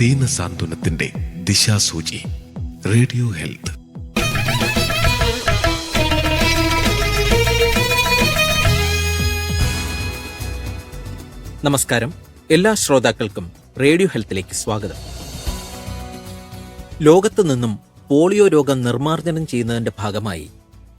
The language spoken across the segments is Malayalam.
ദീനസാന്ത്വനത്തിന്റെ ദിശാസൂചി റേഡിയോ ഹെൽത്ത്. നമസ്കാരം. എല്ലാ ശ്രോതാക്കൾക്കും റേഡിയോ ഹെൽത്തിലേക്ക് സ്വാഗതം. ലോകത്തു നിന്നും പോളിയോ രോഗം നിർമ്മാർജനം ചെയ്യുന്നതിന്റെ ഭാഗമായി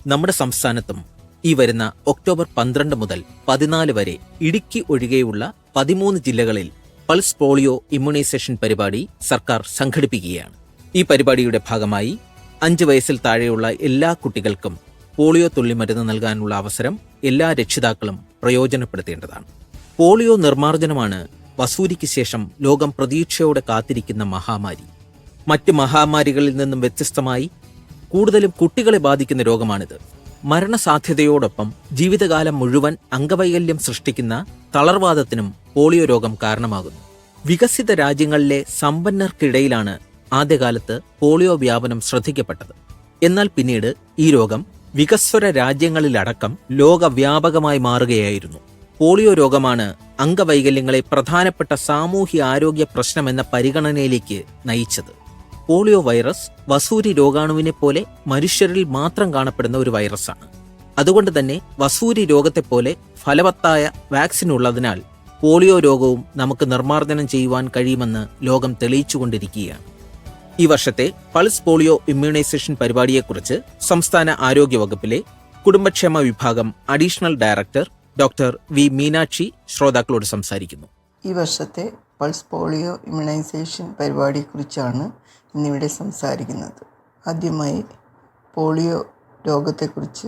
നമ്മുടെ സംസ്ഥാനത്തും ഈ വരുന്ന ഒക്ടോബർ പന്ത്രണ്ട് മുതൽ പതിനാല് വരെ ഇടുക്കി ഒഴികെയുള്ള പതിമൂന്ന് ജില്ലകളിൽ പൾസ് പോളിയോ ഇമ്മ്യൂണൈസേഷൻ പരിപാടി സർക്കാർ സംഘടിപ്പിക്കുകയാണ്. ഈ പരിപാടിയുടെ ഭാഗമായി അഞ്ച് വയസ്സിൽ താഴെയുള്ള എല്ലാ കുട്ടികൾക്കും പോളിയോ തുള്ളിമരുന്ന് നൽകാനുള്ള അവസരം എല്ലാ രക്ഷിതാക്കളും പ്രയോജനപ്പെടുത്തേണ്ടതാണ്. പോളിയോ നിർമ്മാർജനമാണ് വസൂരിക്ക് ശേഷം ലോകം പ്രതീക്ഷയോടെ കാത്തിരിക്കുന്ന മഹാമാരി. മറ്റ് മഹാമാരികളിൽ നിന്നും വ്യത്യസ്തമായി കൂടുതലും കുട്ടികളെ ബാധിക്കുന്ന രോഗമാണിത്. മരണസാധ്യതയോടൊപ്പം ജീവിതകാലം മുഴുവൻ അംഗവൈകല്യം സൃഷ്ടിക്കുന്ന തളർവാദത്തിനും പോളിയോ രോഗം കാരണമാകുന്നു. വികസിത രാജ്യങ്ങളിലെ സമ്പന്നർക്കിടയിലാണ് ആദ്യകാലത്ത് പോളിയോ വ്യാപനം ശ്രദ്ധിക്കപ്പെട്ടത്. എന്നാൽ പിന്നീട് ഈ രോഗം വികസ്വര രാജ്യങ്ങളിലടക്കം ലോകവ്യാപകമായി മാറുകയായിരുന്നു. പോളിയോ രോഗമാണ് അംഗവൈകല്യങ്ങളെ പ്രധാനപ്പെട്ട സാമൂഹ്യ ആരോഗ്യ പ്രശ്നമെന്ന പരിഗണനയിലേക്ക് നയിച്ചത്. പോളിയോ വൈറസ് വസൂരി രോഗാണുവിനെ പോലെ മനുഷ്യരിൽ മാത്രം കാണപ്പെടുന്ന ഒരു വൈറസാണ്. അതുകൊണ്ട് തന്നെ വസൂരി രോഗത്തെപ്പോലെ ഫലവത്തായ വാക്സിൻ ഉള്ളതിനാൽ പോളിയോ രോഗവും നമുക്ക് നിർമ്മാർജനം ചെയ്യുവാൻ കഴിയുമെന്ന് ലോകം തെളിയിച്ചുകൊണ്ടിരിക്കുകയാണ്. ഈ വർഷത്തെ പൾസ് പോളിയോ ഇമ്മ്യൂണൈസേഷൻ പരിപാടിയെക്കുറിച്ച് സംസ്ഥാന ആരോഗ്യ വകുപ്പിലെ കുടുംബക്ഷേമ വിഭാഗം additional director doctor V Meenakshi ശ്രോതാക്കളോട് സംസാരിക്കുന്നു. ഈ വർഷത്തെ പൾസ് പോളിയോ ഇമ്മ്യൂണൈസേഷൻ പരിപാടിയെക്കുറിച്ചാണ് ഇന്നിവിടെ സംസാരിക്കുന്നത്. ആദ്യമായി പോളിയോ രോഗത്തെക്കുറിച്ച്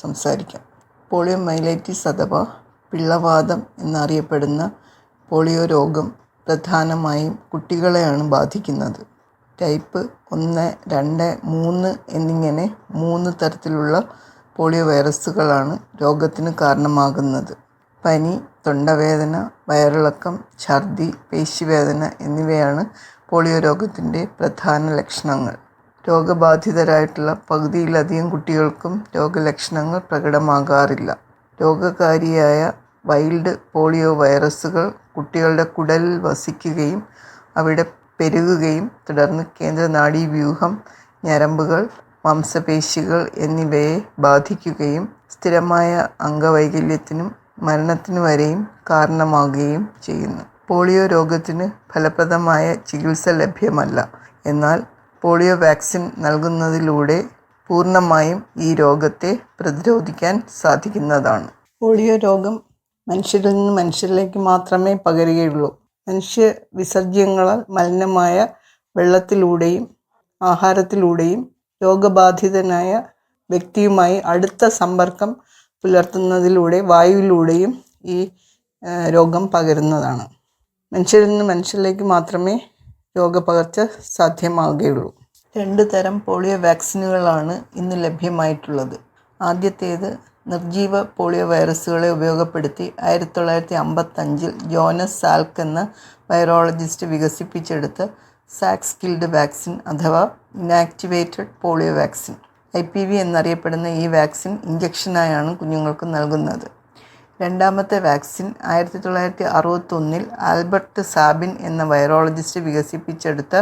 സംസാരിക്കാം. പോളിയോ മൈലൈറ്റിസ് അഥവാ പിള്ളവാതം എന്നറിയപ്പെടുന്ന പോളിയോ രോഗം പ്രധാനമായും കുട്ടികളെയാണ് ബാധിക്കുന്നത്. ടൈപ്പ് ഒന്ന് രണ്ട് മൂന്ന് എന്നിങ്ങനെ മൂന്ന് തരത്തിലുള്ള പോളിയോ വൈറസുകളാണ് രോഗത്തിന് കാരണമാകുന്നത്. പനി തൊണ്ടവേദന വയറിളക്കം ഛർദി പേശിവേദന എന്നിവയാണ് പോളിയോ രോഗത്തിന്റെ പ്രധാന ലക്ഷണങ്ങൾ. രോഗബാധിതരായിട്ടുള്ള പകുതിയിലധികം കുട്ടികൾക്കും രോഗലക്ഷണങ്ങൾ പ്രകടമാകാറില്ല. രോഗകാരിയായ വൈൽഡ് പോളിയോ വൈറസുകൾ കുട്ടികളുടെ കുടലിൽ വസിക്കുകയും അവിടെ പെരുകുകയും തുടർന്ന് കേന്ദ്ര നാഡീവ്യൂഹം ഞരമ്പുകൾ മാംസപേശികൾ എന്നിവയെ ബാധിക്കുകയും സ്ഥിരമായ അംഗവൈകല്യത്തിനും മരണത്തിനു വരെയും കാരണമാകുകയും ചെയ്യുന്നു. പോളിയോ രോഗത്തിന് ഫലപ്രദമായ ചികിത്സ ലഭ്യമല്ല. എന്നാൽ പോളിയോ വാക്സിൻ നൽകുന്നതിലൂടെ പൂർണമായും ഈ രോഗത്തെ പ്രതിരോധിക്കാൻ സാധിക്കുന്നതാണ്. പോളിയോ രോഗം മനുഷ്യരിൽ നിന്ന് മനുഷ്യരിലേക്ക് മാത്രമേ പകരുകയുള്ളൂ. മനുഷ്യ വിസർജ്യങ്ങളാൽ മലിനമായ വെള്ളത്തിലൂടെയും ആഹാരത്തിലൂടെയും രോഗബാധിതനായ വ്യക്തിയുമായി അടുത്ത സമ്പർക്കം പുലർത്തുന്നതിലൂടെ വായുവിലൂടെയും ഈ രോഗം പകരുന്നതാണ്. മനുഷ്യരിൽ നിന്ന് മനുഷ്യരിലേക്ക് മാത്രമേ രോഗപകർച്ച സാധ്യമാവുകയുള്ളൂ. രണ്ട് തരം പോളിയോ വാക്സിനുകളാണ് ഇന്ന് ലഭ്യമായിട്ടുള്ളത്. ആദ്യത്തേത് നിർജീവ പോളിയോ വൈറസുകളെ ഉപയോഗപ്പെടുത്തി ആയിരത്തി തൊള്ളായിരത്തി അമ്പത്തഞ്ചിൽ ജോനസ് സാൽക്ക് എന്ന വൈറോളജിസ്റ്റ് വികസിപ്പിച്ചെടുത്ത സാക്സ് കിൽഡ് വാക്സിൻ അഥവാ inactivated polio vaccine. I P V എന്നറിയപ്പെടുന്ന ഈ വാക്സിൻ ഇഞ്ചക്ഷനായാണ് കുഞ്ഞുങ്ങൾക്ക് നൽകുന്നത്. രണ്ടാമത്തെ വാക്സിൻ ആയിരത്തി തൊള്ളായിരത്തി അറുപത്തൊന്നിൽ ആൽബർട്ട് സാബിൻ എന്ന വൈറോളജിസ്റ്റ് വികസിപ്പിച്ചെടുത്ത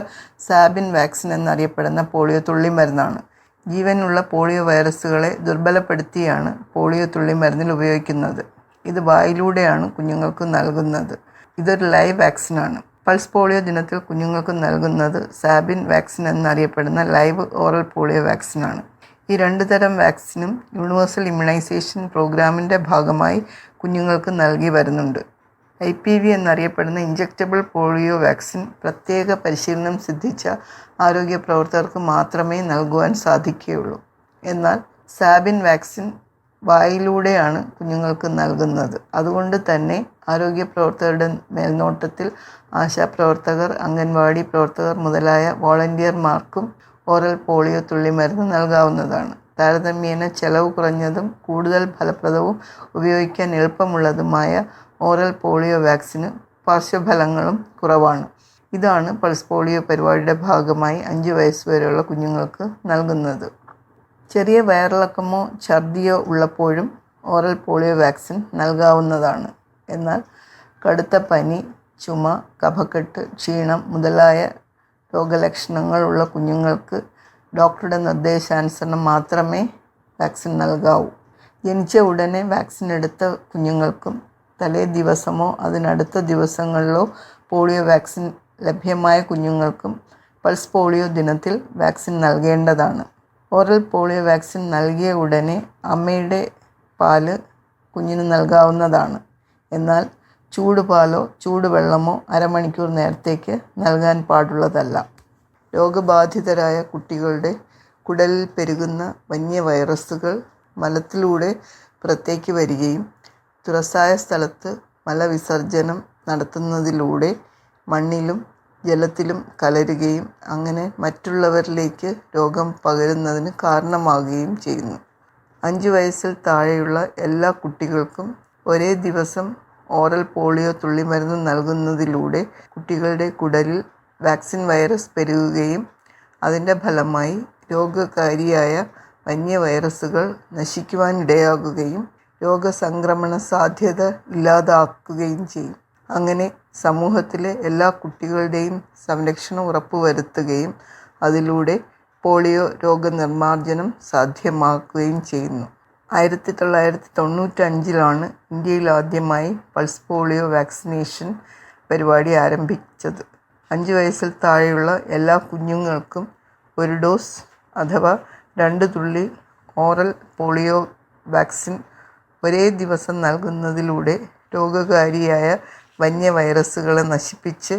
സാബിൻ വാക്സിൻ എന്നറിയപ്പെടുന്ന പോളിയോ തുള്ളിമരുന്നാണ് ജീവനുള്ള പോളിയോ വൈറസുകളെ ദുർബലപ്പെടുത്തിയാണ് പോളിയോ തുള്ളിമരുന്നിൽ ഉപയോഗിക്കുന്നത്. ഇത് വായിലൂടെയാണ് കുഞ്ഞുങ്ങൾക്ക് നൽകുന്നത്. ഇതൊരു ലൈവ് വാക്സിനാണ്. പൾസ് പോളിയോ ദിനത്തിൽ കുഞ്ഞുങ്ങൾക്ക് നൽകുന്നത് സാബിൻ വാക്സിൻ എന്നറിയപ്പെടുന്ന ലൈവ് ഓറൽ പോളിയോ വാക്സിനാണ്. ഈ രണ്ട് തരം വാക്സിനും യൂണിവേഴ്സൽ ഇമ്മ്യൂണൈസേഷൻ പ്രോഗ്രാമിന്റെ ഭാഗമായി കുഞ്ഞുങ്ങൾക്ക് നൽകി വരുന്നുണ്ട്. ഐ പി വി എന്നറിയപ്പെടുന്ന ഇഞ്ചക്റ്റബിൾ പോളിയോ വാക്സിൻ പ്രത്യേക പരിശീലനം സിദ്ധിച്ച ആരോഗ്യ പ്രവർത്തകർക്ക് മാത്രമേ നൽകുവാൻ സാധിക്കുകയുള്ളൂ. എന്നാൽ സാബിൻ വാക്സിൻ വായിലൂടെയാണ് കുഞ്ഞുങ്ങൾക്ക് നൽകുന്നത്. അതുകൊണ്ട് തന്നെ ആരോഗ്യ പ്രവർത്തകരുടെ മേൽനോട്ടത്തിൽ ആശാപ്രവർത്തകർ അംഗൻവാടി പ്രവർത്തകർ മുതലായ വോളണ്ടിയർമാർക്കും ഓറൽ പോളിയോ തുള്ളി മരുന്ന് നൽകാവുന്നതാണ്. താരതമ്യേന ചെലവ് കുറഞ്ഞതും കൂടുതൽ ഫലപ്രദവും ഉപയോഗിക്കാൻ എളുപ്പമുള്ളതുമായ ഓറൽ പോളിയോ വാക്സിന് പാർശ്വഫലങ്ങളും കുറവാണ്. ഇതാണ് പൾസ് പോളിയോ പരിപാടിയുടെ ഭാഗമായി അഞ്ച് വരെയുള്ള കുഞ്ഞുങ്ങൾക്ക് നൽകുന്നത്. ചെറിയ വയറിളക്കമോ ഛർദിയോ ഉള്ളപ്പോഴും ഓറൽ പോളിയോ വാക്സിൻ നൽകാവുന്നതാണ്. എന്നാൽ കടുത്ത പനി ചുമ കഫക്കെട്ട് ക്ഷീണം മുതലായ രോഗലക്ഷണങ്ങളുള്ള കുഞ്ഞുങ്ങൾക്ക് ഡോക്ടറുടെ നിർദ്ദേശാനുസരണം മാത്രമേ വാക്സിൻ നൽകാവൂ. ജനിച്ച ഉടനെ വാക്സിൻ എടുത്ത കുഞ്ഞുങ്ങൾക്കും തലേ ദിവസമോ അതിനടുത്ത ദിവസങ്ങളിലോ പോളിയോ വാക്സിൻ ലഭ്യമായ കുഞ്ഞുങ്ങൾക്കും പൾസ് പോളിയോ ദിനത്തിൽ വാക്സിൻ നൽകേണ്ടതാണ്. ഓറൽ പോളിയോ വാക്സിൻ നൽകിയ ഉടനെ അമ്മയുടെ പാൽ കുഞ്ഞിന് നൽകാവുന്നതാണ്. എന്നാൽ ചൂടുപാലോ ചൂടുവെള്ളമോ അരമണിക്കൂർ നേരത്തേക്ക് നൽകാൻ പാടുള്ളതല്ല. രോഗബാധിതരായ കുട്ടികളുടെ കുടലിൽ പെരുകുന്ന വന്യ വൈറസുകൾ മലത്തിലൂടെ പുറത്തേക്ക് വരികയും തുറസായ സ്ഥലത്ത് മലവിസർജനം നടത്തുന്നതിലൂടെ മണ്ണിലും ജലത്തിലും കലരുകയും അങ്ങനെ മറ്റുള്ളവരിലേക്ക് രോഗം പകരുന്നതിന് കാരണമാകുകയും ചെയ്യുന്നു. അഞ്ച് വയസ്സിൽ താഴെയുള്ള എല്ലാ കുട്ടികൾക്കും ഒരേ ദിവസം ഓറൽ പോളിയോ തുള്ളിമരുന്ന് നൽകുന്നതിലൂടെ കുട്ടികളുടെ കുടലിൽ വാക്സിൻ വൈറസ് പെരുകുകയും അതിന്റെ ഫലമായി രോഗകാരിയായ വന്യ വൈറസുകൾ നശിക്കുവാനിടയാകുകയും രോഗസംക്രമണ സാധ്യത ഇല്ലാതാക്കുകയും ചെയ്യും. അങ്ങനെ സമൂഹത്തിലെ എല്ലാ കുട്ടികളുടെയും സംരക്ഷണം ഉറപ്പുവരുത്തുകയും അതിലൂടെ പോളിയോ രോഗനിർമ്മാർജനം സാധ്യമാക്കുകയും ചെയ്യുന്നു. ആയിരത്തി തൊള്ളായിരത്തി തൊണ്ണൂറ്റഞ്ചിലാണ് ഇന്ത്യയിൽ ആദ്യമായി പൾസ് പോളിയോ വാക്സിനേഷൻ പരിപാടി ആരംഭിച്ചത്. അഞ്ച് വയസ്സിൽ താഴെയുള്ള എല്ലാ കുഞ്ഞുങ്ങൾക്കും ഒരു ഡോസ് അഥവാ രണ്ട് തുള്ളി ഓറൽ പോളിയോ വാക്സിൻ ഒരേ ദിവസം നൽകുന്നതിലൂടെ രോഗകാരിയായ വന്യ വൈറസുകളെ നശിപ്പിച്ച്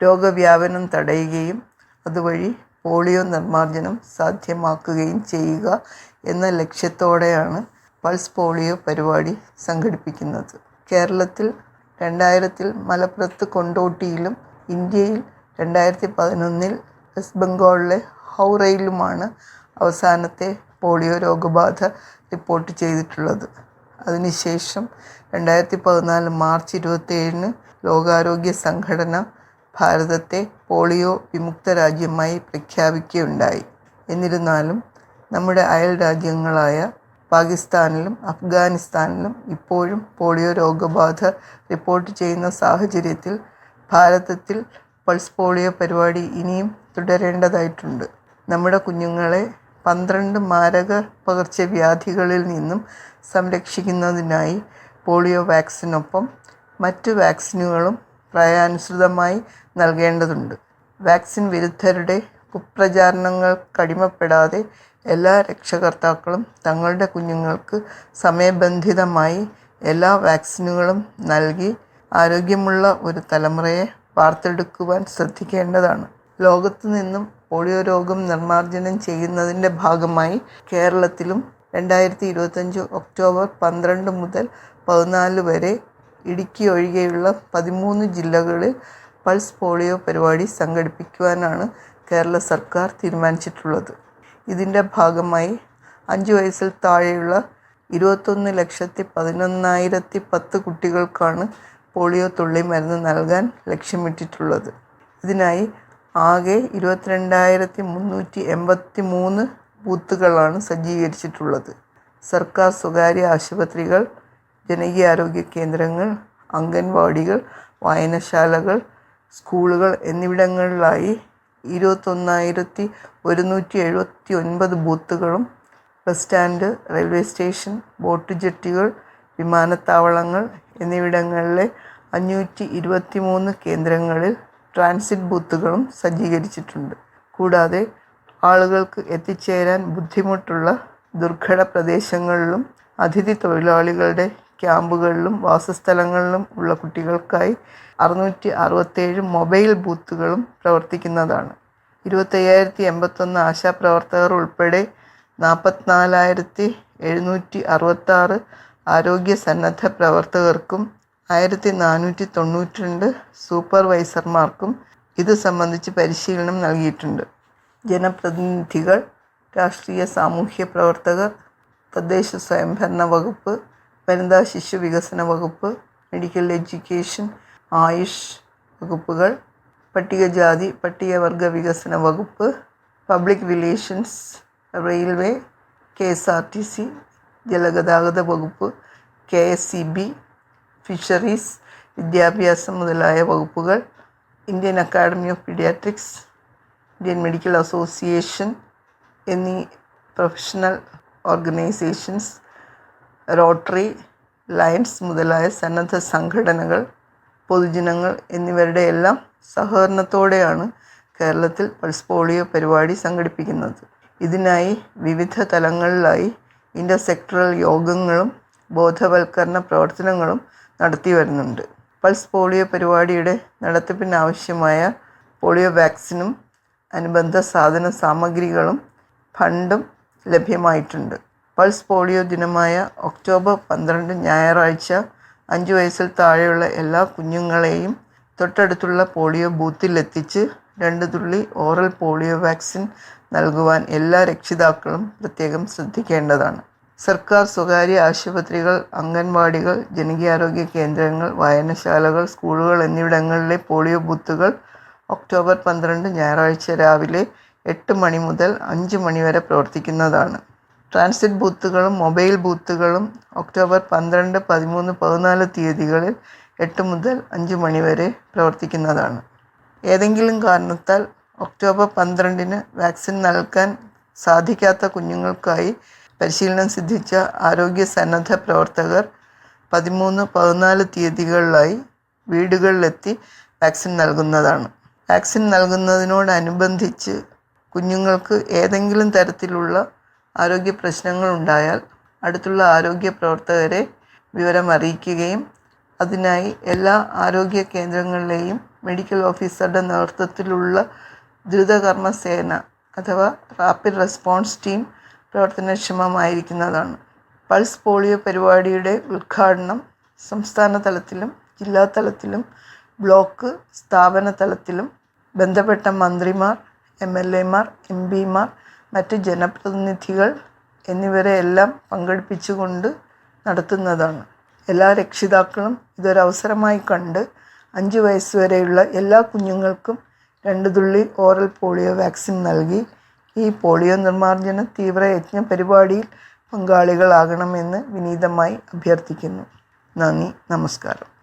രോഗവ്യാപനം തടയുകയും അതുവഴി പോളിയോ നിർമ്മാർജനം സാധ്യമാക്കുകയും ചെയ്യുക എന്ന ലക്ഷ്യത്തോടെയാണ് പൾസ് പോളിയോ പരിപാടി സംഘടിപ്പിക്കുന്നത്. കേരളത്തിൽ രണ്ടായിരത്തിൽ മലപ്പുറത്ത് കൊണ്ടോട്ടിയിലും ഇന്ത്യയിൽ രണ്ടായിരത്തി പതിനൊന്നിൽ വെസ്റ്റ് ബംഗാളിലെ ഹൗറയിലുമാണ് അവസാനത്തെ പോളിയോ രോഗബാധ റിപ്പോർട്ട് ചെയ്തിട്ടുള്ളത്. അതിനുശേഷം രണ്ടായിരത്തി പതിനാല് മാർച്ച് ഇരുപത്തേഴിന് ലോകാരോഗ്യ സംഘടന ഭാരതത്തെ പോളിയോ വിമുക്ത രാജ്യമായി പ്രഖ്യാപിക്കുകയുണ്ടായി. എന്നിരുന്നാലും നമ്മുടെ അയൽ രാജ്യങ്ങളായ പാകിസ്ഥാനിലും അഫ്ഗാനിസ്ഥാനിലും ഇപ്പോഴും പോളിയോ രോഗബാധ റിപ്പോർട്ട് ചെയ്യുന്ന സാഹചര്യത്തിൽ ഭാരതത്തിൽ പൾസ് പോളിയോ പരിപാടി ഇനിയും തുടരേണ്ടതായിട്ടുണ്ട്. നമ്മുടെ കുഞ്ഞുങ്ങളെ പന്ത്രണ്ട് മാരക പകർച്ചവ്യാധികളിൽ നിന്നും സംരക്ഷിക്കുന്നതിനായി പോളിയോ വാക്സിനൊപ്പം മറ്റ് വാക്സിനുകളും പ്രായാനുസൃതമായി നൽകേണ്ടതുണ്ട്. വാക്സിൻ വിരുദ്ധരുടെ കുപ്രചാരണങ്ങൾക്കടിമപ്പെടാതെ എല്ലാ രക്ഷകർത്താക്കളും തങ്ങളുടെ കുഞ്ഞുങ്ങൾക്ക് സമയബന്ധിതമായി എല്ലാ വാക്സിനുകളും നൽകി ആരോഗ്യമുള്ള ഒരു തലമുറയെ വാർത്തെടുക്കുവാൻ ശ്രദ്ധിക്കേണ്ടതാണ്. ലോകത്തു നിന്നും പോളിയോ രോഗം നിർമ്മാർജനം ചെയ്യുന്നതിന്റെ ഭാഗമായി കേരളത്തിലും രണ്ടായിരത്തി ഇരുപത്തഞ്ച് ഒക്ടോബർ പന്ത്രണ്ട് മുതൽ പതിനാല് വരെ ഇടുക്കി ഒഴികെയുള്ള പതിമൂന്ന് ജില്ലകളിൽ പൾസ് പോളിയോ പരിപാടി സംഘടിപ്പിക്കുവാനാണ് കേരള സർക്കാർ തീരുമാനിച്ചിട്ടുള്ളത്. ഇതിന്റെ ഭാഗമായി അഞ്ച് വയസ്സിൽ താഴെയുള്ള ഇരുപത്തൊന്ന് ലക്ഷത്തി പതിനൊന്നായിരത്തി പത്ത് കുട്ടികൾക്കാണ് പോളിയോ തുള്ളി മരുന്ന് നൽകാൻ ലക്ഷ്യമിട്ടിട്ടുള്ളത്. ഇതിനായി ആകെ ഇരുപത്തിരണ്ടായിരത്തി മുന്നൂറ്റി എൺപത്തി മൂന്ന് ബൂത്തുകളാണ് സജ്ജീകരിച്ചിട്ടുള്ളത്. സർക്കാർ സ്വകാര്യ ആശുപത്രികൾ ജനകീയാരോഗ്യ കേന്ദ്രങ്ങൾ അംഗൻവാടികൾ വായനശാലകൾ സ്കൂളുകൾ എന്നിവിടങ്ങളിലായി ഇരുപത്തൊന്നായിരത്തി ഒരുന്നൂറ്റി എഴുപത്തി ഒൻപത് ബൂത്തുകളും bus stand railway station boat ജെട്ടികൾ വിമാനത്താവളങ്ങൾ എന്നിവിടങ്ങളിലെ അഞ്ഞൂറ്റി ഇരുപത്തി മൂന്ന് കേന്ദ്രങ്ങളിൽ ട്രാൻസിറ്റ് ബൂത്തുകളും സജ്ജീകരിച്ചിട്ടുണ്ട്. കൂടാതെ ആളുകൾക്ക് എത്തിച്ചേരാൻ ബുദ്ധിമുട്ടുള്ള ദുർഘട പ്രദേശങ്ങളിലും അതിഥി തൊഴിലാളികളുടെ ക്യാമ്പുകളിലും വാസസ്ഥലങ്ങളിലും ഉള്ള കുട്ടികൾക്കായി അറുന്നൂറ്റി അറുപത്തേഴ് മൊബൈൽ ബൂത്തുകളും പ്രവർത്തിക്കുന്നതാണ്. ഇരുപത്തയ്യായിരത്തി എൺപത്തൊന്ന് ആശാപ്രവർത്തകർ ഉൾപ്പെടെ നാൽപ്പത്തിനാലായിരത്തി എഴുന്നൂറ്റി അറുപത്താറ് ആരോഗ്യ സന്നദ്ധ പ്രവർത്തകർക്കും ആയിരത്തി നാനൂറ്റി തൊണ്ണൂറ്റി രണ്ട് സൂപ്പർവൈസർമാർക്കും ഇത് സംബന്ധിച്ച് പരിശീലനം നൽകിയിട്ടുണ്ട്. ജനപ്രതിനിധികൾ രാഷ്ട്രീയ സാമൂഹ്യ പ്രവർത്തകർ തദ്ദേശ സ്വയംഭരണ വകുപ്പ് വനിതാ ശിശു വികസന വകുപ്പ് മെഡിക്കൽ എഡ്യൂക്കേഷൻ ആയുഷ് വകുപ്പുകൾ പട്ടികജാതി പട്ടികവർഗ വികസന വകുപ്പ് public relations railway K S R T C ജലഗതാഗത വകുപ്പ് K S C B fisheries വിദ്യാഭ്യാസം മുതലായ വകുപ്പുകൾ Indian academy of paediatrics Indian medical association എന്നീ പ്രൊഫഷണൽ ഓർഗനൈസേഷൻസ് റോട്ടറി ലയൺസ് മുതലായ സന്നദ്ധ സംഘടനകൾ പൊതുജനങ്ങൾ എന്നിവരുടെ എല്ലാം സഹകരണത്തോടെയാണ് കേരളത്തിൽ പൾസ് പോളിയോ പരിപാടി സംഘടിപ്പിക്കുന്നത്. ഇതിനായി വിവിധ തലങ്ങളിലായി ഇന്റർസെക്ടറൽ യോഗങ്ങളും ബോധവൽക്കരണ പ്രവർത്തനങ്ങളും നടത്തി വരുന്നുണ്ട്. പൾസ് പോളിയോ പരിപാടിയുടെ നടത്തിപ്പിനാവശ്യമായ പോളിയോ വാക്സിനും അനുബന്ധ സാധന സാമഗ്രികളും ഫണ്ടും ലഭ്യമായിട്ടുണ്ട്. പൾസ് പോളിയോ ദിനമായ ഒക്ടോബർ പന്ത്രണ്ട് ഞായറാഴ്ച അഞ്ച് വയസ്സിൽ താഴെയുള്ള എല്ലാ കുഞ്ഞുങ്ങളെയും തൊട്ടടുത്തുള്ള പോളിയോ ബൂത്തിലെത്തിച്ച് രണ്ട് തുള്ളി ഓറൽ പോളിയോ വാക്സിൻ നൽകുവാൻ എല്ലാ രക്ഷിതാക്കളും പ്രത്യേകം ശ്രദ്ധിക്കേണ്ടതാണ്. സർക്കാർ സ്വകാര്യ ആശുപത്രികൾ അംഗൻവാടികൾ ജനകീയാരോഗ്യ കേന്ദ്രങ്ങൾ വായനശാലകൾ സ്കൂളുകൾ എന്നിവിടങ്ങളിലെ പോളിയോ ബൂത്തുകൾ ഒക്ടോബർ പന്ത്രണ്ട് ഞായറാഴ്ച രാവിലെ എട്ട് മണി മുതൽ അഞ്ച് മണി വരെ പ്രവർത്തിക്കുന്നതാണ്. ട്രാൻസിറ്റ് ബൂത്തുകളും മൊബൈൽ ബൂത്തുകളും ഒക്ടോബർ പന്ത്രണ്ട് പതിമൂന്ന് പതിനാല് തീയതികളിൽ എട്ട് മുതൽ അഞ്ച് മണി വരെ പ്രവർത്തിക്കുന്നതാണ്. ഏതെങ്കിലും കാരണത്താൽ ഒക്ടോബർ പന്ത്രണ്ടിന് വാക്സിൻ നൽകാൻ സാധിക്കാത്ത കുഞ്ഞുങ്ങൾക്കായി പരിശീലനം സിദ്ധിച്ച ആരോഗ്യ സന്നദ്ധ പ്രവർത്തകർ പതിമൂന്ന് പതിനാല് തീയതികളിലായി വീടുകളിലെത്തി വാക്സിൻ നൽകുന്നതാണ്. വാക്സിൻ നൽകുന്നതിനോടനുബന്ധിച്ച് കുഞ്ഞുങ്ങൾക്ക് ഏതെങ്കിലും തരത്തിലുള്ള ആരോഗ്യ പ്രശ്നങ്ങൾ ഉണ്ടായാൽ അടുത്തുള്ള ആരോഗ്യ പ്രവർത്തകരെ വിവരം അറിയിക്കുകയും അതിനായി എല്ലാ ആരോഗ്യ കേന്ദ്രങ്ങളിലെയും മെഡിക്കൽ ഓഫീസറുടെ നേതൃത്വത്തിലുള്ള ദ്രുതകർമ്മ സേന അഥവാ റാപ്പിഡ് റെസ്പോൺസ് ടീം പ്രവർത്തനക്ഷമമായിരിക്കുന്നതാണ്. പൾസ് പോളിയോ പരിപാടിയുടെ ഉദ്ഘാടനം സംസ്ഥാന തലത്തിലും ജില്ലാ തലത്തിലും ബ്ലോക്ക് സ്ഥാപന തലത്തിലും ബന്ധപ്പെട്ട മന്ത്രിമാർ എം എൽ എമാർ എം പിമാർ മറ്റ് ജനപ്രതിനിധികൾ എന്നിവരെ എല്ലാം പങ്കെടുപ്പിച്ചുകൊണ്ട് നടത്തുന്നതാണ്. എല്ലാ രക്ഷിതാക്കളും ഇതൊരവസരമായി കണ്ട് അഞ്ച് വയസ്സ് വരെയുള്ള എല്ലാ കുഞ്ഞുങ്ങൾക്കും രണ്ട് തുള്ളി ഓറൽ പോളിയോ വാക്സിൻ നൽകി ഈ പോളിയോ നിർമ്മാർജന തീവ്രയജ്ഞ പരിപാടിയിൽ പങ്കാളികളാകണമെന്ന് വിനീതമായി അഭ്യർത്ഥിക്കുന്നു. നന്ദി നമസ്കാരം.